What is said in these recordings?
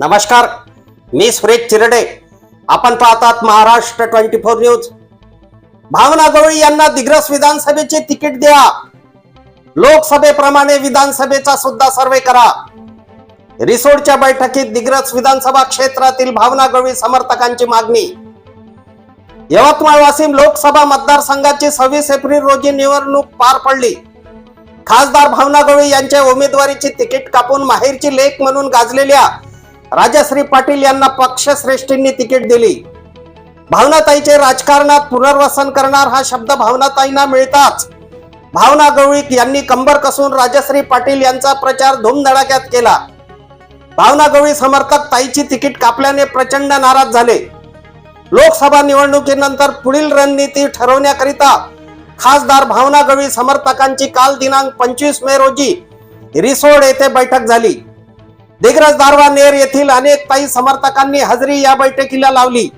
नमस्कार मी सुरेश चिरडे. आपण पाहतात Maharashtra twenty four news. Bhavana Gawali यांना दिग्रस विधानसभेचे तिकीट द्या. लोकसभेप्रमाणे विधानसभेचा सुद्धा सर्वे करा. रिसोडच्या बैठकीत दिग्रस विधानसभा क्षेत्रातील भावना गवळी समर्थकांची मागणी. यवतमाळ वाशिम लोकसभा मतदारसंघाची सव्वीस एप्रिल रोजी निवडणूक पार पडली. खासदार भावना गवळी यांच्या उमेदवारीची तिकीट कापून माहेरची लेख म्हणून गाजलेल्या राजश्री पाटील यांना पक्षश्रेष्ठींनी तिकीट दिली. भावनाताईचे राजकारणात पुनर्वसन करणार हा शब्द भावनाताईंना मिळताच. भावना गवळीत यांनी कंबर कसून राजश्री पाटील यांचा प्रचार धूमधडाक्यात केला. भावना गवळी समर्थक ताईची तिकीट कापल्याने प्रचंड नाराज झाले. लोकसभा निवडणुकीनंतर पुढील रणनीती ठरवण्याकरिता खासदार भावना गवळी समर्थकांची काल दिनांक पंचवीस मे रोजी रिसोड येथे बैठक झाली. दिग्रज दारवा नेर येथील अनेक ताई समर्थकांनी हजेरी या बैठकीला लावली.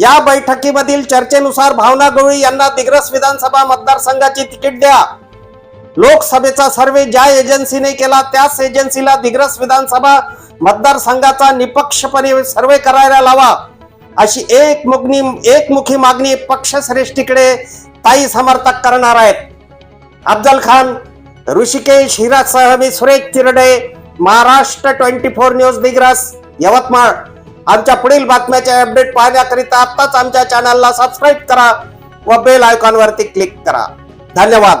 या बैठकीमधील चर्चेनुसार भावना गवळी यांना दिग्रस विधानसभा मतदारसंघाची तिकीट द्या. लोकसभेचा सर्वे ज्या एजन्सीने केला त्याच एजन्सीला दिग्रस विधानसभा मतदारसंघाचा निपक्षपणे सर्वे करायला लावा. अशी एक मुगनी एकमुखी मागणी पक्षश्रेष्ठीकडे ताई समर्थक करणार आहेत. अफजल खान ऋषिकेश हिरासह मी Suresh Tirde Maharashtra twenty four news Digras Yavatmal. आमच्या पुढील बातम्याचे अपडेट पाहण्याकरिता आत्ताच आमच्या चॅनलला सबस्क्राईब करा व बेल आयकॉनवरती क्लिक करा. धन्यवाद.